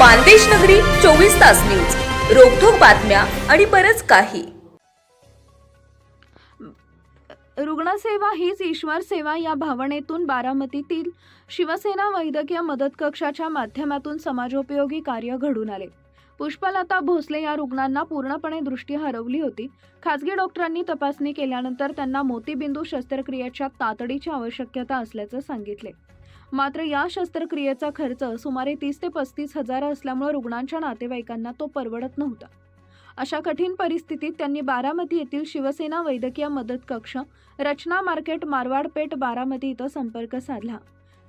मानदेश नगरी चोवीस तास न्यूज. रोखोक बातम्या आणि बरच काही. रुग्णसेवा हीच ईश्वर सेवा या भावनेतून बारामतीतील शिवसेना वैद्यकीय मदत कक्षाच्या माध्यमातून समाजोपयोगी कार्य घडून आले. पुष्पलता भोसले या रुग्णांना पूर्णपणे दृष्टी हरवली होती. खासगी डॉक्टरांनी तपासणी केल्यानंतर त्यांना मोतीबिंदू शस्त्रक्रियेच्या तातडीची आवश्यकता असल्याचं सांगितले. मात्र या शस्त्रक्रियेचा खर्च सुमारे तीस ते पस्तीस हजार असल्यामुळे रुग्णांच्या नातेवाईकांना तो परवडत नव्हता. अशा कठीण परिस्थितीत त्यांनी बारामती येथील शिवसेना वैद्यकीय मदत कक्ष रचना मार्केट मारवाडपेठ बारामती इथं संपर्क साधला.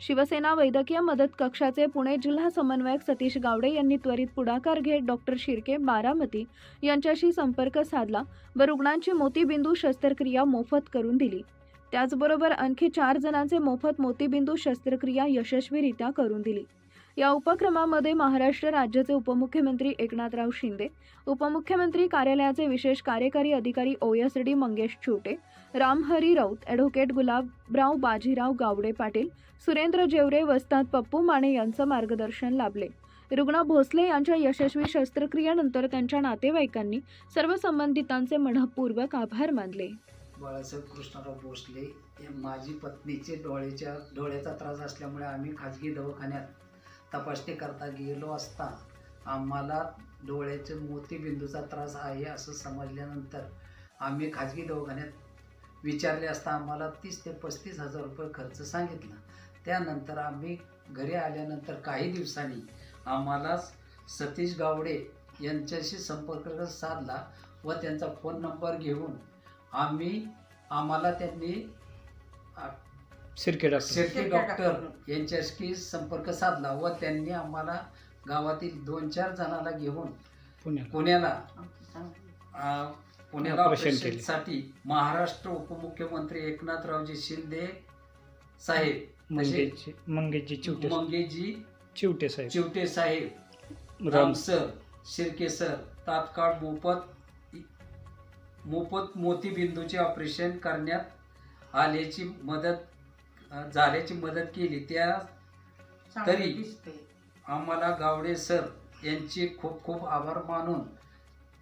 शिवसेना वैद्यकीय मदत कक्षाचे पुणे जिल्हा समन्वयक सतीश गावडे यांनी त्वरित पुढाकार घेत डॉक्टर शिर्के बारामती यांच्याशी संपर्क साधला व रुग्णांची मोतीबिंदू शस्त्रक्रिया मोफत करून दिली. त्याचबरोबर आणखी चार जणांचे मोफत मोतीबिंदू शस्त्रक्रिया यशस्वीरित्या करून दिली. या उपक्रमामध्ये महाराष्ट्र राज्याचे उपमुख्यमंत्री एकनाथराव शिंदे उपमुख्यमंत्री कार्यालयाचे विशेष कार्यकारी अधिकारी ओ S D Mangesh Chhote Ramhari Raut advocate Gulabrao Bajirao Gawade Patil Surendra Jeware वस्ताद पप्पू माने यांचं मार्गदर्शन लाभले. रुग्ण भोसले यांच्या यशस्वी शस्त्रक्रियेनंतर त्यांच्या नातेवाईकांनी सर्व संबंधितांचे मनपूर्वक आभार मानले. बाळासाहेब कृष्णराव भोसले माझी पत्नीचे डोळ्याच्या डोळ्याचा त्रास असल्यामुळे आम्ही खाजगी दवाखान्यात तपासणी करता गेलो असता आम्हाला डोळ्याचे मोतीबिंदूचा त्रास आहे असं समजल्यानंतर आम्ही खाजगी दवाखान्यात विचारले असता आम्हाला तीस ते पस्तीस हजार रुपये खर्च सांगितला. त्यानंतर आम्ही घरी आल्यानंतर काही दिवसांनी आम्हाला सतीश गावडे यांच्याशी संपर्क साधला व त्यांचा फोन नंबर घेऊन आम्ही आम्हाला त्यांनी सिरके डॉक्टर. शेट्टी डॉक्टर यांच्याशी संपर्क साधला व त्यांनी आम्हाला गावातील दोन चार जणाला घेऊन पुण्याला. पुण्याला अ, पुण्याला केले. ऑपरेशनसाठी महाराष्ट्र उपमुख्यमंत्री एकनाथरावजी शिंदे साहेब मंगेशजी मंगेशजी चिवटे मंगेशजी चिवटे साहेब. चिवटे साहेब राम राम सर. शिर्के सर तात्काळ मोफत मोफत मोतीबिंदूचे ऑपरेशन करण्यात आल्याची मदत झाल्याची मदत केली त्या तरी आम्हाला गावडे सर यांचे खूप खूप आभार मानून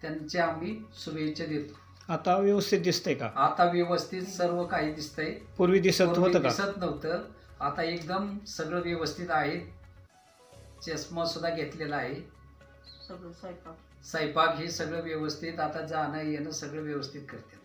त्यांचे आम्ही शुभेच्छा देतो. आता व्यवस्थित दिसतंय का? आता व्यवस्थित सर्व काही दिसतंय. पूर्वी दिसत पूर्वी होतं का? दिसत नव्हतं. आता एकदम सगळं व्यवस्थित आहे. चष्मा सुद्धा घेतलेला आहे. सगळं स्वयंपाक. स्वयंपाक हे सगळं व्यवस्थित. आता जाणं येणं सगळं व्यवस्थित चालतंय.